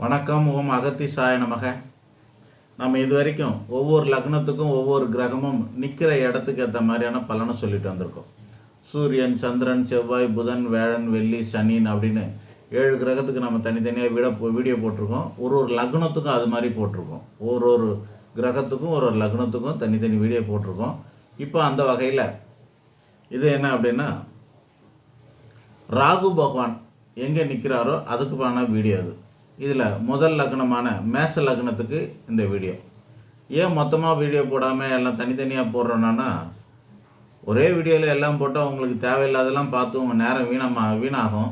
வணக்கம் ஓம் அகத்தி சாயனமக நம்ம இது வரைக்கும் ஒவ்வொரு லக்னத்துக்கும் ஒவ்வொரு கிரகமும் நிற்கிற இடத்துக்கு ஏற்ற மாதிரியான பலனை சொல்லிட்டு வந்திருக்கோம். சூரியன் சந்திரன் செவ்வாய் புதன் வேழன் வெள்ளி சனின் அப்படின்னு ஏழு கிரகத்துக்கு நம்ம தனித்தனியாக விட வீடியோ போட்டிருக்கோம். ஒரு ஒரு லக்னத்துக்கும் அது மாதிரி போட்டிருக்கோம். ஒரு ஒரு கிரகத்துக்கும் ஒரு ஒரு லக்னத்துக்கும் தனித்தனி வீடியோ போட்டிருக்கோம். இப்போ அந்த வகையில் இது என்ன அப்படின்னா ராகு பகவான் எங்கே நிற்கிறாரோ அதுக்குப்பான வீடியோ அது. இதில் முதல் லக்னமான மேச லக்னத்துக்கு இந்த வீடியோ. ஏன் மொத்தமாக வீடியோ போடாமல் எல்லாம் தனித்தனியாக போடுறோன்னா ஒரே வீடியோவில் எல்லாம் போட்டால் உங்களுக்கு தேவையில்லாதெல்லாம் பார்த்து உங்கள் நேரம் வீணமாக வீணாகும்.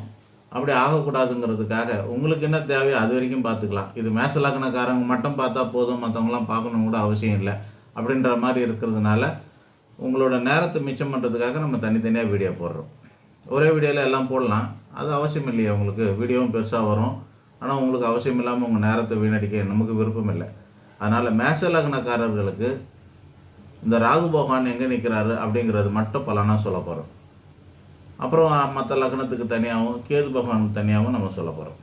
அப்படி ஆகக்கூடாதுங்கிறதுக்காக உங்களுக்கு என்ன தேவையோ அது வரைக்கும் பார்த்துக்கலாம். இது மேச லக்னக்காரங்க மட்டும் பார்த்தா போதும் மற்றவங்களாம் பார்க்கணும் கூட அவசியம் இல்லை. அப்படின்ற மாதிரி இருக்கிறதுனால உங்களோட நேரத்தை மிச்சம் பண்ணுறதுக்காக நம்ம தனித்தனியாக வீடியோ போடுறோம். ஒரே வீடியோவில் எல்லாம் போடலாம். அது அவசியம் இல்லையே உங்களுக்கு வீடியோவும் பெருசாக வரும். ஆனால் உங்களுக்கு அவசியம் இல்லாமல் உங்கள் நேரத்தை வீணடிக்க நமக்கு விருப்பம் இல்லை. அதனால் மேச லக்னக்காரர்களுக்கு இந்த ராகு பகவான் எங்கே நிற்கிறாரு அப்படிங்கிறது மட்டும் பலனாக சொல்ல போகிறோம் அப்புறம் மற்ற லக்னத்துக்கு தனியாகவும் கேது பகவானுக்கு தனியாகவும் நம்ம சொல்ல போகிறோம்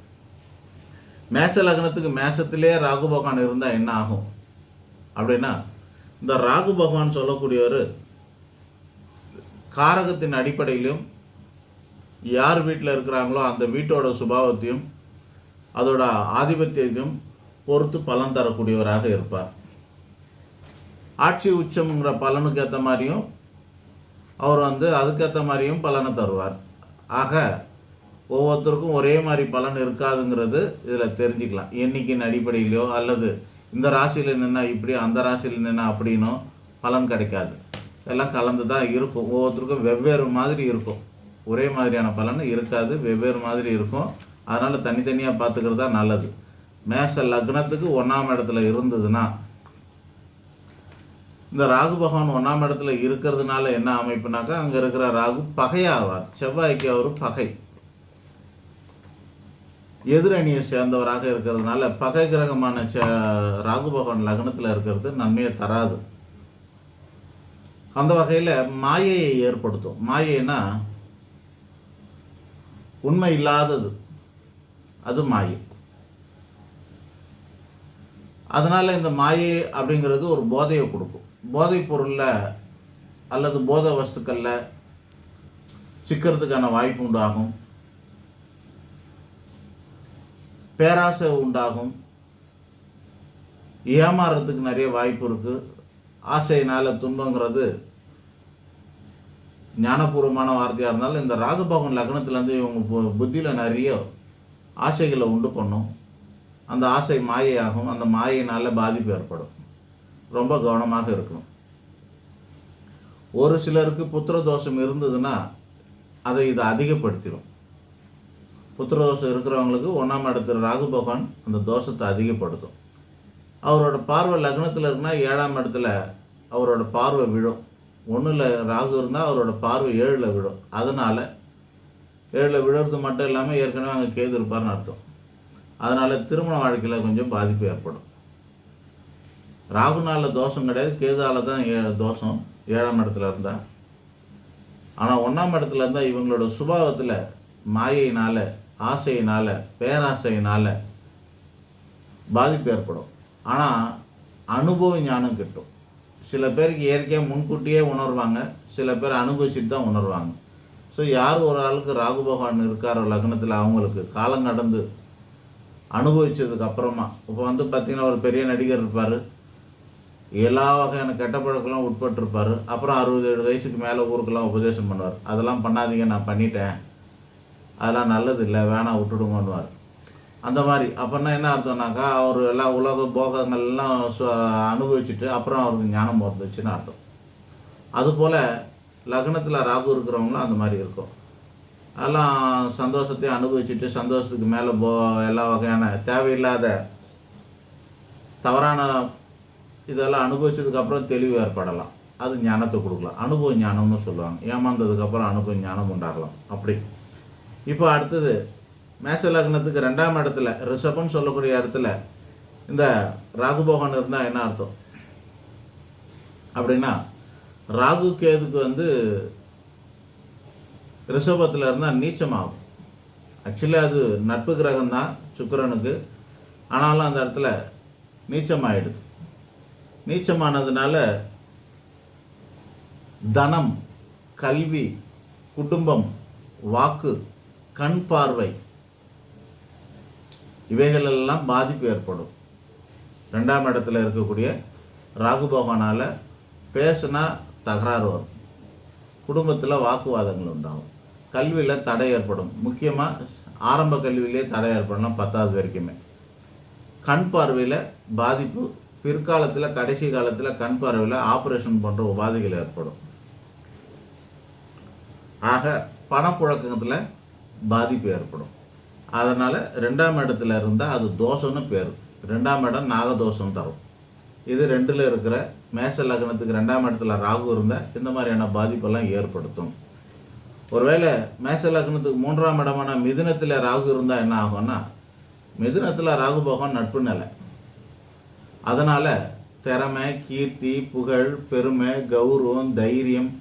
மேச லக்னத்துக்கு மேசத்திலே ராகு பகவான் இருந்தால் என்ன ஆகும்? அப்படின்னா இந்த ராகு பகவான் சொல்லக்கூடியவர் காரகத்தின் அடிப்படையிலும் யார் வீட்டில் இருக்கிறாங்களோ அந்த வீட்டோட சுபாவத்தையும் அதோட ஆதிபத்தியத்தையும் பொறுத்து பலன் தரக்கூடியவராக இருப்பார். ஆட்சி உச்சம்ங்கிற பலனுக்கு ஏற்ற மாதிரியும் அவர் வந்து அதுக்கேற்ற மாதிரியும் பலனை தருவார். ஆக ஒவ்வொருத்தருக்கும் ஒரே மாதிரி பலன் இருக்காதுங்கிறது இதில் தெரிஞ்சுக்கலாம். எண்ணிக்கையின் அடிப்படையிலையோ அல்லது இந்த ராசியில் நின்னா இப்படி அந்த ராசியில் நின்னா அப்படின்னோ பலன் கிடைக்காது. எல்லாம் கலந்து தான் இருக்கும். ஒவ்வொருத்தருக்கும் வெவ்வேறு மாதிரி இருக்கும். ஒரே மாதிரியான பலன் இருக்காது. வெவ்வேறு மாதிரி இருக்கும். அதனால் தனித்தனியாக பார்த்துக்கிறது தான் நல்லது. மேஷ லக்னத்துக்கு ஒன்றாம் இடத்துல இருந்ததுன்னா இந்த ராகு பகவான் ஒன்றாம் இடத்துல இருக்கிறதுனால என்ன அமைப்புனாக்கா அங்கே இருக்கிற ராகு பகையாவார். செவ்வாய்க்கு அவர் பகை. எதிரணியை சேர்ந்தவராக இருக்கிறதுனால பகை கிரகமான செ ராகு பகவான் லக்னத்தில் இருக்கிறது நன்மையை தராது. அந்த வகையில் மாயையை ஏற்படுத்தும். மாயைன்னா உண்மை இல்லாதது. அது மாயை. அதனால் இந்த மாயை அப்படிங்கிறது ஒரு போதையை கொடுக்கும். போதைப் பொருளில் அல்லது போதை வஸ்துக்களில் சிக்கிறதுக்கான வாய்ப்பு உண்டாகும். பேராசை உண்டாகும். ஏமாறுறதுக்கு நிறைய வாய்ப்பு இருக்குது ஆசையினால் துன்பங்கிறது ஞானபூர்வமான வார்த்தையாக இருந்தாலும் இந்த ராகுபவன் லக்னத்துலேருந்து இவங்க புத்தியில் நிறைய ஆசைகளை உண்டு பண்ணும். அந்த ஆசை மாயையாகும். அந்த மாயினால் பாதிப்பு ஏற்படும். ரொம்ப கவனமாக இருக்கணும். ஒரு சிலருக்கு புத்திர தோஷம் இருந்ததுன்னா அதை இதை அதிகப்படுத்திடும் புத்திர தோஷம் இருக்கிறவங்களுக்கு ஒன்றாம் இடத்துல ராகு பகவான் அந்த தோஷத்தை அதிகப்படுத்தும். அவரோட பார்வை லக்னத்தில் இருக்குன்னா ஏழாம் இடத்துல அவரோட பார்வை விழும். ஒன்றில் ராகு இருந்தால் அவரோட பார்வை ஏழில் விழும். அதனால் ஏழில் விழுறது மட்டும் இல்லாமல் ஏற்கனவே அங்கே கேது இருப்பார்னு அர்த்தம். அதனால் திருமண வாழ்க்கையில் கொஞ்சம் பாதிப்பு ஏற்படும். ராகுனால தோஷம் கிடையாது கேதால தான் ஏ தோஷம் ஏழாம் இடத்துல இருந்தால் ஆனால் ஒன்றாம் இடத்துல இருந்தால் இவங்களோட சுபாவத்தில் மாயையினால் ஆசையினால் பேராசையினால் பாதிப்பு ஏற்படும். ஆனால் அனுபவ ஞானம் கிட்டும். சில பேருக்கு இயற்கையாக முன்கூட்டியே உணர்வாங்க சில பேர் அனுபவிச்சுட்டு தான் உணர்வாங்க. ஸோ யார் ஒரு ஆளுக்கு ராகு பகவான் இருக்காரோ லக்னத்தில் அவங்களுக்கு காலம் கடந்து அனுபவிச்சதுக்கு அப்புறமா இப்போ வந்து பார்த்திங்கன்னா ஒரு பெரிய நடிகர் இருப்பார். எல்லா வகையான கெட்ட பழக்கெல்லாம் உட்பட்டிருப்பார். அப்புறம் அறுபது ஏழு வயசுக்கு மேலே ஊருக்கெல்லாம் உபதேசம் பண்ணுவார். அதெல்லாம் பண்ணாதீங்க நான் பண்ணிட்டேன். அதெல்லாம் நல்லது இல்லை வேணாம் விட்டுடுங்கன்னுவார். அந்த மாதிரி. அப்படின்னா என்ன அர்த்தம்னாக்கா அவர் எல்லா உலக போகங்கள்லாம் சு- அனுபவிச்சுட்டு அப்புறம் அவருக்கு ஞானம் வந்துச்சுன்னு அர்த்தம். அதுபோல் லக்னத்தில் ராகு இருக்கிறவங்களும் அந்த மாதிரி இருக்கும். அதெல்லாம் சந்தோஷத்தையும் அனுபவிச்சுட்டு சந்தோஷத்துக்கு மேலே போ எல்லா வகையான தேவையில்லாத தவறான இதெல்லாம் அனுபவிச்சதுக்கப்புறம் தெளிவு ஏற்படலாம். அது ஞானத்தை கொடுக்கலாம். அனுபவ ஞானம்னு சொல்லுவாங்க. ஏமாந்ததுக்கப்புறம் அனுபவ ஞானம் உண்டாகலாம். அப்படி. இப்போ அடுத்தது மேச லக்னத்துக்கு ரெண்டாம் இடத்துல ரிஷபம்னு சொல்லக்கூடிய இடத்துல இந்த ராகுபோகன் இருந்தால் என்ன அர்த்தம்? அப்படின்னா ராகு கேதுக்கு வந்து ரிஷபத்தில் இருந்தால் நீச்சமாகும். ஆக்சுவலி அது நட்பு கிரகம் தான் சுக்கிரனுக்கு. ஆனாலும் அந்த இடத்துல நீச்சமாயிடுது. நீச்சமானதுனால தனம் கல்வி குடும்பம் வாக்கு கண் பார்வை இவைகளெல்லாம் பாதிப்பு ஏற்படும். ரெண்டாம் இடத்துல இருக்கக்கூடிய ராகு பகவானால் பேசுனா தகராறு வரும் குடும்பத்தில் வாக்குவாதங்கள் உண்டாகும் கல்வியில் தடை ஏற்படும். முக்கியமாக ஆரம்ப கல்வியிலே தடை ஏற்படலாம் பத்தாவது வரைக்குமே. கண் பார்வையில் பாதிப்பு பிற்காலத்தில் கடைசி காலத்தில் கண் பார்வையில் ஆப்ரேஷன் போன்ற உபாதைகள் ஏற்படும். ஆக பணப்புழக்கத்தில் பாதிப்பு ஏற்படும். அதனால் ரெண்டாம் இடத்துல இருந்தால் அது தோஷம்னு பேர். ரெண்டாம் இடம் நாகதோஷம் தரும். இது ரெண்டில் இருக்கிற மேச லக்னத்துக்கு ரெண்டாம் இடத்துல ராகு இருந்தால் இந்த மாதிரியான பாதிப்பெல்லாம் ஏற்படுத்தும். ஒருவேளை மேச லக்னத்துக்கு மூன்றாம் இடமான மிதுனத்தில் ராகு இருந்தால் என்ன ஆகும்னா மிதுனத்தில் ராகு போகம் நட்பு நிலை. அதனால் திறமை கீர்த்தி புகழ் பெருமை கௌரவம் தைரியம்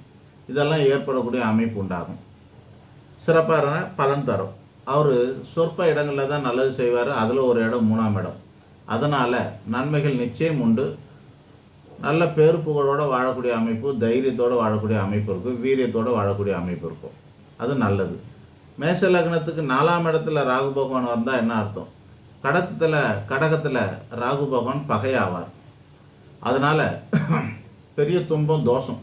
இதெல்லாம் ஏற்படக்கூடிய அமைப்பு உண்டாகும். சிறப்பான பலன் தரும். அவர் சொற்ப இடங்களில் தான் நல்லது செய்வார் அதில் ஒரு இடம் மூணாம் இடம். அதனால் நன்மைகள் நிச்சயம் உண்டு. நல்ல பேரு புகழோடு வாழக்கூடிய அமைப்பு தைரியத்தோடு வாழக்கூடிய அமைப்பு இருக்கும் வீரியத்தோடு வாழக்கூடிய அமைப்பு இருக்கும். அது நல்லது. மேஷ லக்னத்துக்கு நாலாம் இடத்துல ராகு பகவான் வந்தால் என்ன அர்த்தம்? கடகத்தில் கடகத்தில் ராகு பகவான் பகையாவார். அதனால் பெரிய துன்பம் தோஷம்.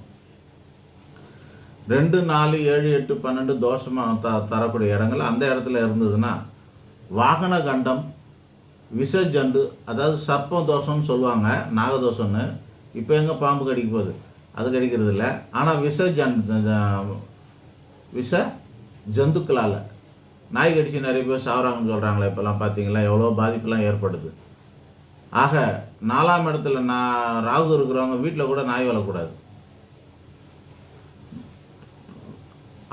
ரெண்டு நாலு ஏழு எட்டு பன்னெண்டு தோஷமாக த தரக்கூடிய இடங்கள் அந்த இடத்துல இருந்ததுன்னா வாகன கண்டம் விஷ ஜண்டு அதாவது சர்ப்ப தோஷம்னு சொல்லுவாங்க நாகதோஷம்னு இப்போ எங்கே பாம்பு கடிக்க போகுது? அது கடிக்கிறது இல்லை. ஆனால் விஷ ஜந்து விஷ ஜந்துக்களால். நாய் கடிச்சு நிறைய பேர் சாவராங்கன்னு சொல்கிறாங்களே இப்போல்லாம் பார்த்தீங்களா எவ்வளோ பாதிப்புலாம் ஏற்படுது. ஆக நாலாம் இடத்துல நான் ராகு இருக்கிறவங்க வீட்டில் கூட நாய் வளரக்கூடாது.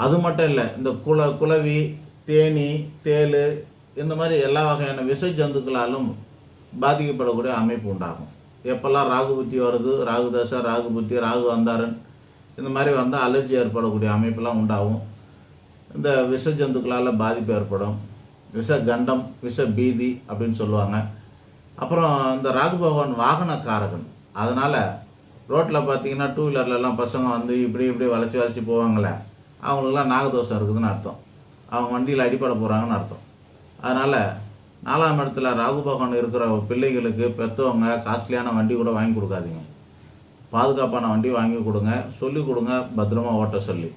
அது மட்டும் இல்லை இந்த குல குலவி தேனி தேள் இந்த மாதிரி எல்லா வகையான விஷ ஜந்துக்களாலும் பாதிக்கப்படக்கூடிய அமைப்பு உண்டாகும். எப்போல்லாம் ராகு புத்தி வருது ராகு தசை ராகு புத்தி ராகு வந்தாரன் இந்த மாதிரி வந்தால் அலர்ஜி ஏற்படக்கூடிய அமைப்பெல்லாம் உண்டாகும். இந்த விஷ ஜந்துக்களால் பாதிப்பு ஏற்படும். விஷ கண்டம் விஷ பீதி அப்படின்னு சொல்லுவாங்க. அப்புறம் இந்த ராகு பகவான் வாகனக்காரகன் அதனால் ரோட்டில் பார்த்தீங்கன்னா டூ வீலர்லலாம் பசங்க வந்து இப்படி இப்படி வளைச்சி வளைச்சி போவாங்களே அவங்களுக்குலாம் நாகதோஷம் இருக்குதுன்னு அர்த்தம். அவங்க வண்டியில் அடிப்பட போகிறாங்கன்னு அர்த்தம். அதனால் நாலாம் இடத்துல ராகு பகவான் இருக்கிற பிள்ளைகளுக்கு பெற்றவங்க காஸ்ட்லியான வண்டி கூட வாங்கி கொடுக்காதீங்க. பாதுகாப்பான வண்டி வாங்கி கொடுங்க. சொல்லி கொடுங்க பத்திரமா ஓட்ட சொல்லி.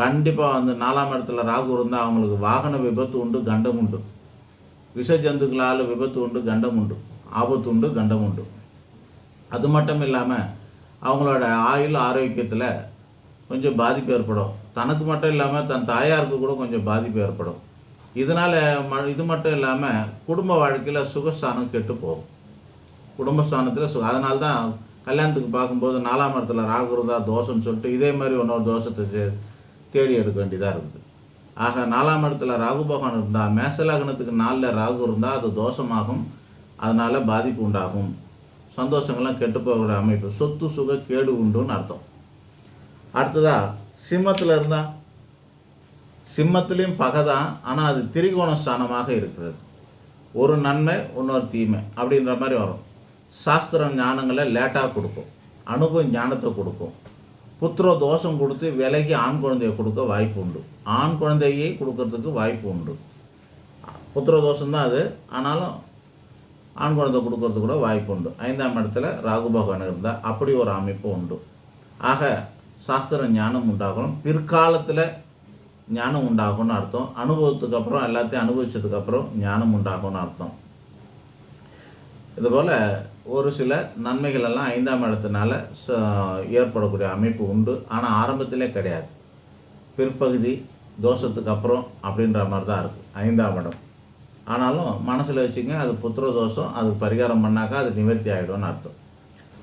கண்டிப்பாக வந்து நாலாம் இடத்துல ராகு இருந்தால் அவங்களுக்கு வாகன விபத்து உண்டு கண்டம் உண்டு. விஷ ஜந்துக்களால் விபத்து உண்டு கண்டம் உண்டு. ஆபத்து உண்டு கண்டம் உண்டு. அது மட்டும் இல்லாமல் அவங்களோட ஆயுள் ஆரோக்கியத்தில் கொஞ்சம் பாதிப்பு ஏற்படும். தனக்கு மட்டும் இல்லாமல் தன் தாயாருக்கு கூட கொஞ்சம் பாதிப்பு ஏற்படும். இதனால் ம இது மட்டும் இல்லாமல் குடும்ப வாழ்க்கையில் சுகஸ்தானம் கெட்டு போகும். குடும்பஸ்தானத்தில் சு அதனால தான் கல்யாணத்துக்கு பார்க்கும்போது நாலாம் இடத்துல ராகு இருந்தால் தோஷம்னு சொல்லிட்டு இதே மாதிரி இன்னொரு தோஷத்தை தே- தேடி எடுக்க வேண்டியதாக இருக்குது. ஆக நாலாம் இடத்துல ராகு பகவான் இருந்தால் மேசலகனத்துக்கு நாலில் ராகு இருந்தால் அது தோஷமாகும். அதனால் பாதிப்பு உண்டாகும். சந்தோஷங்கள்லாம் கெட்டு போகக்கூடிய அமைப்பு. சொத்து சுக கேடு உண்டுன்னு அர்த்தம். அடுத்ததாக சிம்மத்தில் இருந்தால் சிம்மத்துலேயும் பகை தான் ஆனால் அது திரிகோண ஸ்தானமாக இருக்கிறது. ஒரு நன்மை இன்னொரு தீமை அப்படின்ற மாதிரி வரும். சாஸ்திர ஞானங்களை லேட்டாக கொடுக்கும். அனுபவ ஞானத்தை கொடுக்கும். புத்திர தோஷம் கொடுத்து விலைக்கு ஆண் குழந்தையை கொடுக்க வாய்ப்பு உண்டு. ஆண் குழந்தையை கொடுக்கறதுக்கு வாய்ப்பு உண்டு. புத்திர தோஷம் தான் அது. ஆனாலும் ஆண் குழந்தை கொடுக்கறது கூட வாய்ப்பு உண்டு. ஐந்தாம் இடத்துல ராகு பகவான் இருந்தால் அப்படி ஒரு அமைப்பு உண்டு. ஆக சாஸ்திர ஞானம் உண்டாகணும். பிற்காலத்தில் ஞானம் உண்டாகும்னு அர்த்தம். அனுபவத்துக்கு அப்புறம் எல்லாத்தையும் அனுபவிச்சதுக்கு அப்புறம் ஞானம் உண்டாகும்னு அர்த்தம். இதுபோல் ஒரு சில நன்மைகள் எல்லாம் ஐந்தாம் இடத்தினால ச- ஏற்படக்கூடிய அமைப்பு உண்டு. ஆனால் ஆரம்பத்திலே கிடையாது. பிற்பகுதி தோஷத்துக்கு அப்புறம் அப்படின்ற மாதிரி தான் இருக்குது ஐந்தாம் இடம். ஆனாலும் மனசில் வச்சுங்க அது புத்திர தோஷம் அதுக்கு பரிகாரம் பண்ணாக்கா அது நிவர்த்தி ஆகிடும்னு அர்த்தம்.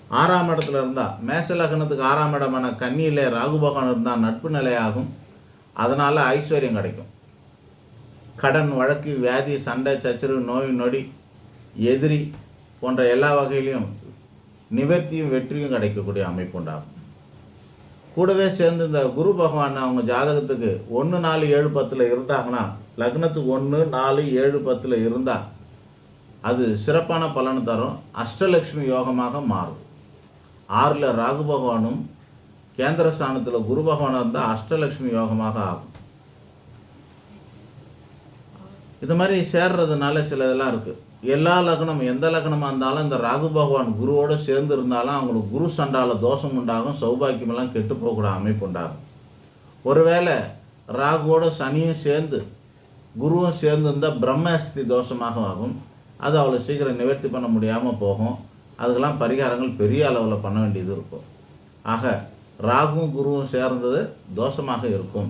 ஆறாம் இடத்துல இருந்தால் மேச லக்னத்துக்கு ஆறாம் இடமான கன்னியிலே ராகு பகவான் இருந்தால் நட்பு நிலையாகும். அதனால் ஐஸ்வர்யம் கிடைக்கும். கடன் வழக்கு வியாதி சண்டை சச்சரவு நோய் நொடி எதிரி போன்ற எல்லா வகையிலையும் நிவர்த்தியும் வெற்றியும் கிடைக்கக்கூடிய அமைப்பு உண்டாகும். கூடவே சேர்ந்து இந்த குரு பகவான் அவங்க ஜாதகத்துக்கு ஒன்று நாலு ஏழு பத்தில் இருந்தாங்கன்னா லக்னத்துக்கு ஒன்று நாலு ஏழு பத்தில் இருந்தால் அது சிறப்பான பலன் தரும். அஷ்டலக்ஷ்மி யோகமாக மாறும். ஆறில் ராகு பகவானும் கேந்திரஸ்தானத்தில் குரு பகவானும் இருந்தால் அஷ்டலக்ஷ்மி யோகமாக ஆகும். இது மாதிரி சேர்றதுனால சில இதெல்லாம் இருக்குது எல்லா லக்னம் எந்த லக்னமாக இருந்தாலும் இந்த ராகு பகவான் குருவோடு சேர்ந்து இருந்தாலும் அவங்களுக்கு குரு சண்டால தோஷம் உண்டாகும் சௌபாக்கியமெல்லாம் கெட்டு போகக்கூட அமைப்பு உண்டாகும். ஒருவேளை ராகுவோட சனியும் சேர்ந்து குருவும் சேர்ந்து இருந்தால் பிரம்மஸ்தி தோஷமாக ஆகும். அது அவ்வளோ சீக்கிரம் நிவர்த்தி பண்ண முடியாமல் போகும். அதுக்கெல்லாம் பரிகாரங்கள் பெரிய அளவில் பண்ண வேண்டியது இருக்கும். ஆக ராகுவும் குருவும் சேர்ந்தது தோஷமாக இருக்கும்.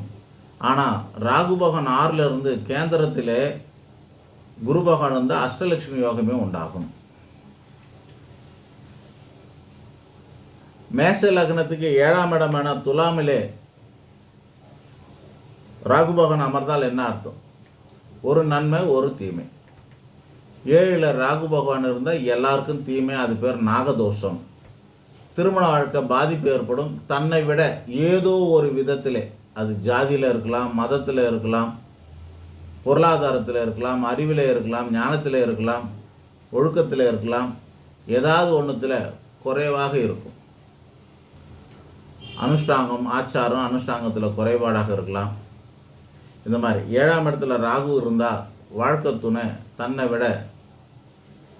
ஆனால் ராகு பகவான் ஆறில் இருந்து கேந்திரத்திலே குரு பகவான் வந்து அஷ்டலட்சுமி யோகமே உண்டாகும். மேச லக்னத்துக்கு ஏழாம் இடமான துலாமிலே ராகு பகவான் அமர்ந்தால் என்ன அர்த்தம்? ஒரு நன்மை ஒரு தீமை. ஏழில் ராகு பகவான் இருந்தால் எல்லாருக்கும் தீமை அது பேர் நாகதோஷம். திருமண வாழ்க்கை பாதிப்பு ஏற்படும். தன்னை விட ஏதோ ஒரு விதத்திலே அது ஜாதியில் இருக்கலாம் மதத்தில் இருக்கலாம் பொருளாதாரத்தில் இருக்கலாம் அறிவில் இருக்கலாம் ஞானத்தில் இருக்கலாம் ஒழுக்கத்தில் இருக்கலாம் ஏதாவது ஒன்றுத்தில் குறைவாக இருக்கும். அனுஷ்டாங்கம் ஆச்சாரம் அனுஷ்டாங்கத்தில் குறைபாடாக இருக்கலாம். இந்த மாதிரி ஏழாம் இடத்துல ராகு இருந்தால் வாழ்க்கை துணை தன்னை விட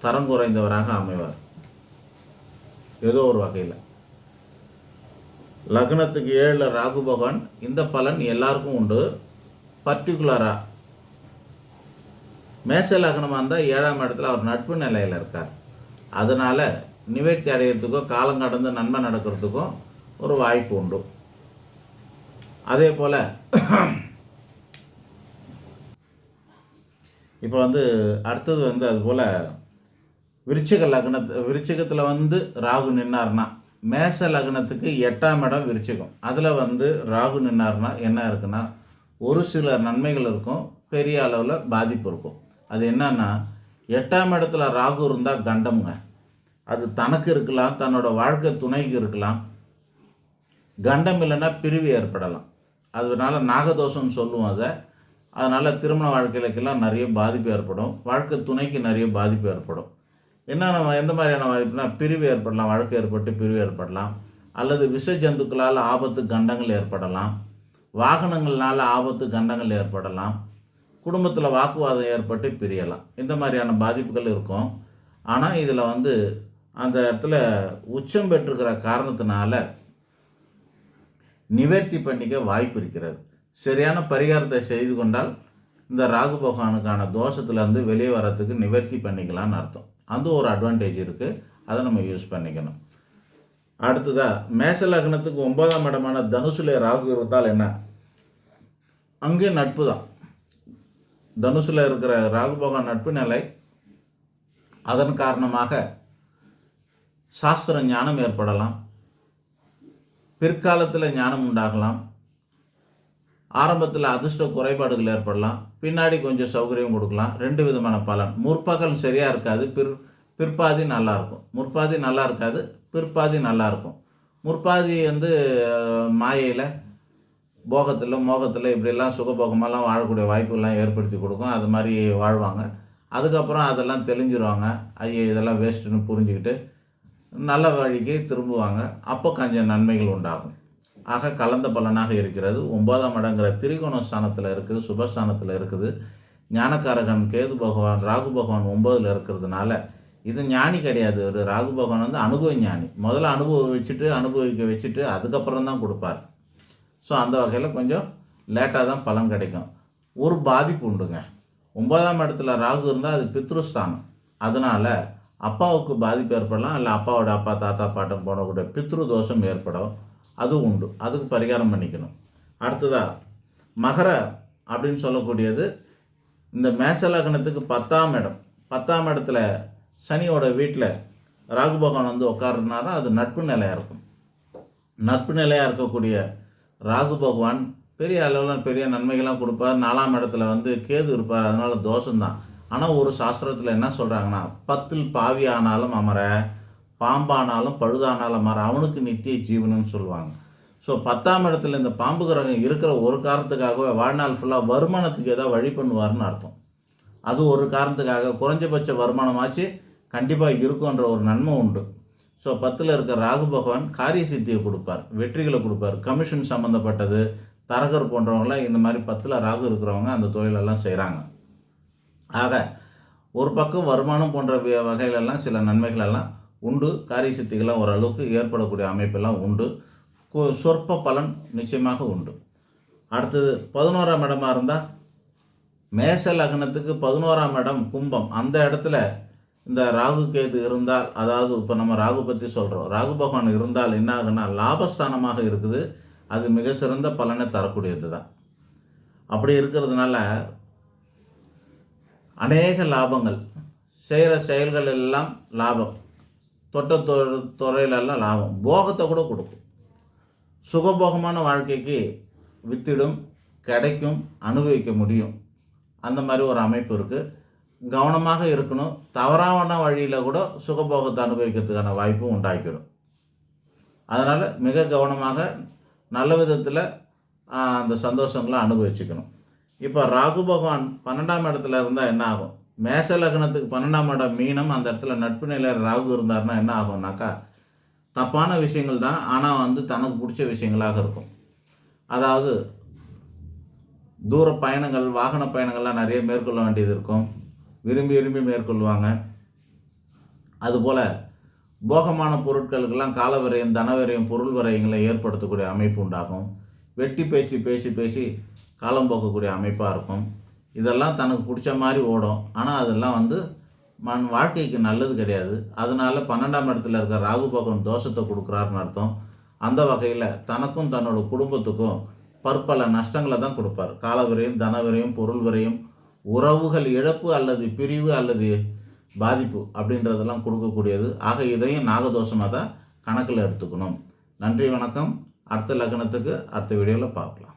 தரம் குறைந்தவராக அமைவார். ஏதோ ஒரு வகையில். லக்னத்துக்கு ஏழில் ராகு பகவான் இந்த பலன் எல்லாருக்கும் உண்டு. பர்டிகுலராக மேச லக்னமாக இருந்தால் ஏழாம் இடத்துல அவர் நட்பு நிலையில் இருக்கார். அதனால் நிவர்த்தி அடையிறதுக்கோ காலம் கடந்து நன்மை நடக்கிறதுக்கும் ஒரு வாய்ப்பு உண்டு. அதே போல் இப்போ வந்து அடுத்தது வந்து அதுபோல் விருச்சிக லக்னத்து விருச்சிகத்தில் வந்து ராகு நின்னார்னா மேச லக்னத்துக்கு எட்டாம் இடம் விருச்சிகம். அதில் வந்து ராகு நின்னார்னா என்ன இருக்குன்னா ஒரு சில நன்மைகள் இருக்கும் பெரிய அளவில் பாதிப்பு இருக்கும். அது என்னன்னா எட்டாம் இடத்துல ராகு இருந்தால் கண்டம்ங்க. அது தனக்கு இருக்கலாம் தன்னோட வாழ்க்கை துணைக்கு இருக்கலாம். கண்டம் இல்லைன்னா பிரிவு ஏற்படலாம். அதனால நாகதோஷம்னு சொல்லுவோம் அதை. அதனால் திருமண வாழ்க்கையிலக்கெல்லாம் நிறைய பாதிப்பு ஏற்படும். வாழ்க்கை துணைக்கு நிறைய பாதிப்பு ஏற்படும். என்னென்ன எந்த மாதிரியான வாய்ப்புனா பிரிவு ஏற்படலாம் வழக்கு ஏற்பட்டு பிரிவு ஏற்படலாம். அல்லது விஷ ஜந்துக்களால் ஆபத்து கண்டங்கள் ஏற்படலாம். வாகனங்கள்னால் ஆபத்து கண்டங்கள் ஏற்படலாம். குடும்பத்தில் வாக்குவாதம் ஏற்பட்டு பிரியலாம். இந்த மாதிரியான பாதிப்புகள் இருக்கும். ஆனால் இதில் வந்து அந்த இடத்துல உச்சம் பெற்றுக்கிற காரணத்தினால நிவர்த்தி பண்ணிக்க வாய்ப்பு இருக்கிறது. சரியான பரிகாரத்தை செய்து கொண்டால் இந்த ராகு பகவானுக்கான தோஷத்துலேருந்து வெளியே வரத்துக்கு நிவர்த்தி பண்ணிக்கலாம்னு அர்த்தம். அந்த ஒரு அட்வான்டேஜ் இருக்குது அதை நம்ம யூஸ் பண்ணிக்கணும். அடுத்ததாக மேச லக்னத்துக்கு ஒன்பதாம் இடமான தனுசுல ராகு இருந்தால் என்ன? அங்கே நட்பு தான். தனுசில் இருக்கிற ராகு பகவான் நட்பு நிலை. அதன் காரணமாக சாஸ்திர ஞானம் ஏற்படலாம். பிற்காலத்தில் ஞானம் உண்டாகலாம். ஆரம்பத்தில் அதிர்ஷ்ட குறைபாடுகள் ஏற்படலாம். பின்னாடி கொஞ்சம் சௌகரியம் கொடுக்கலாம். ரெண்டு விதமான பலன். முற்பகல் சரியாக இருக்காது. பிற் பிற்பாதி நல்லாயிருக்கும் முற்பாதி நல்லா இருக்காது. பிற்பாதி நல்லாயிருக்கும் முற்பாதி வந்து மாயையில் போகத்தில் மோகத்தில் இப்படிலாம் சுகபோகமெல்லாம் வாழக்கூடிய வாய்ப்புகள்லாம் ஏற்படுத்தி கொடுக்கும். அது மாதிரி வாழ்வாங்க. அதுக்கப்புறம் அதெல்லாம் தெளிஞ்சிருவாங்க. ஐயோ இதெல்லாம் வேஸ்ட்டுன்னு புரிஞ்சுக்கிட்டு நல்ல வழிக்கு திரும்புவாங்க. அப்போ கொஞ்சம் நன்மைகள் உண்டாகும். ஆக கலந்த பலனாக இருக்கிறது. ஒன்பதாம் இடங்கிற திரிகோண ஸ்தானத்தில் இருக்குது சுபஸ்தானத்தில் இருக்குது. ஞானக்காரகன் கேது பகவான் ராகு பகவான் ஒம்பதில் இருக்கிறதுனால இது ஞானி கிடையாது. ஒரு ராகு பகவான் வந்து அனுபவ ஞானி. முதல்ல அனுபவம் வச்சுட்டு அனுபவிக்க வச்சுட்டு அதுக்கப்புறம் தான் கொடுப்பார். ஸோ அந்த வகையில் கொஞ்சம் லேட்டாக தான் பலன் கிடைக்கும். ஒரு பாதிப்பு உண்டுங்க. ஒன்பதாம் இடத்துல ராகு இருந்தால் அது பித்ருஸ்தானம். அதனால் அப்பாவுக்கு பாதிப்பு ஏற்படலாம். இல்லை அப்பாவோட அப்பா தாத்தா பாட்டம் போனக்கூடிய பித்ரு தோஷம் ஏற்படும். அது உண்டு. அதுக்கு பரிகாரம் பண்ணிக்கணும். அடுத்ததாக மகர அப்படின்னு சொல்லக்கூடியது இந்த மேச லக்னத்துக்கு பத்தாம் இடம். பத்தாம் இடத்துல சனியோட வீட்டில் ராகு பகவான் வந்து உட்காருனாரா அது நட்பு நிலையாக இருக்கும். நட்பு நிலையாக இருக்கக்கூடிய ராகு பகவான் பெரிய அளவில் பெரிய நன்மைகள்லாம் கொடுப்பார். நாலாம் இடத்துல வந்து கேது இருப்பார். அதனால் தோஷம்தான். ஆனால் ஒரு சாஸ்திரத்தில் என்ன சொல்கிறாங்கன்னா பத்தில் பாவி ஆனாலும் அமர பாம்பானாலும் பழுதானாலும் மாற அவனுக்கு நித்திய ஜீவனம்னு சொல்லுவாங்க. ஸோ பத்தாம் இடத்துல இந்த பாம்பு கிரகம் இருக்கிற ஒரு காரணத்துக்காகவே வாழ்நாள் ஃபுல்லாக வருமானத்துக்கு ஏதாவது வழி பண்ணுவார்னு அர்த்தம். அது ஒரு காரணத்துக்காக குறைஞ்சபட்ச வருமானமாச்சு கண்டிப்பாக இருக்குன்ற ஒரு நன்மை உண்டு. ஸோ பத்தில் இருக்க ராகு பகவான் காரிய சித்தியை கொடுப்பார் வெற்றிகளை கொடுப்பார். கமிஷன் சம்மந்தப்பட்டது தரகர் போன்றவங்களாம் இந்த மாதிரி பத்தில் ராகு இருக்கிறவங்க அந்த தொழிலெல்லாம் செய்கிறாங்க ஆக ஒரு பக்கம் வருமானம் போன்ற வகையிலெல்லாம் சில நன்மைகளெல்லாம் உண்டு. காரிய சித்திகள்லாம் ஓரளவுக்கு ஏற்படக்கூடிய அமைப்பெல்லாம் உண்டு. சொற்ப பலன் நிச்சயமாக உண்டு. அடுத்தது பதினோராம் இடமா இருந்தால் மேச லக்னத்துக்கு பதினோராம் இடம் கும்பம். அந்த இடத்துல இந்த ராகு கேது இருந்தால் அதாவது இப்போ நம்ம ராகு பற்றி சொல்கிறோம் ராகு பகவான் இருந்தால் என்ன ஆகுன்னா லாபஸ்தானமாக இருக்குது. அது மிக சிறந்த பலனை தரக்கூடியது தான் அப்படி இருக்கிறதுனால அநேக லாபங்கள் செய்கிற செயல்கள் எல்லாம் லாபம். தொட்ட தொ- துறையிலெல்லாம் லாபம். போகத்தை கூட கொடுக்கும். சுகபோகமான வாழ்க்கைக்கு வித்திடும் கிடைக்கும் அனுபவிக்க முடியும். அந்த மாதிரி ஒரு அமைப்பு இருக்குது கவனமாக இருக்கணும். தவறான வழியில் கூட சுகபோகத்தை அனுபவிக்கிறதுக்கான வாய்ப்பும் உண்டாக்கிடும். அதனால் மிக கவனமாக நல்ல விதத்தில் அந்த சந்தோஷங்களை அனுபவிச்சுக்கணும். இப்போ ராகு பகவான் பன்னெண்டாம் இடத்துல இருந்தால் என்ன ஆகும்? மேச லக்னத்துக்கு பன்னெண்டாம் இடம் மீனம். அந்த இடத்துல நட்பு நிலையில் ராகு இருந்தாருன்னா என்ன ஆகும்னாக்கா தப்பான விஷயங்கள் தான் ஆனால் வந்து தனக்கு பிடிச்ச விஷயங்களாக இருக்கும். அதாவது தூர பயணங்கள் வாகன பயணங்கள்லாம் நிறைய மேற்கொள்ள வேண்டியது இருக்கும். விரும்பி விரும்பி மேற்கொள்வாங்க. அதுபோல் போகமான பொருட்களுக்கெல்லாம் கால விரயம் தன விரயம் பொருள் விரயங்களை ஏற்படுத்தக்கூடிய அமைப்பு உண்டாகும். வெட்டி பேச்சு பேசி பேசி காலம் போக்கக்கூடிய அமைப்பாக இருக்கும். இதெல்லாம் தனக்கு பிடிச்ச மாதிரி ஓடும். ஆனால் அதெல்லாம் வந்து மண் வாழ்க்கைக்கு நல்லது கிடையாது. அதனால பன்னெண்டாம் இடத்துல இருக்கிற ராகு பகவான் தோஷத்தை கொடுக்குறாருன்னு அர்த்தம். அந்த வகையில் தனக்கும் தன்னோட குடும்பத்துக்கும் பற்பல நஷ்டங்களை தான் கொடுப்பார். கால தனவரையும் தன பொருள் வரையும் உறவுகள் இழப்பு அல்லது பிரிவு அல்லது பாதிப்பு அப்படின்றதெல்லாம் கொடுக்கக்கூடியது. ஆக இதையும் நாகதோஷமாக தான் கணக்கில் எடுத்துக்கணும். நன்றி வணக்கம். அடுத்த லக்னத்துக்கு அடுத்த வீடியோவில் பார்க்கலாம்.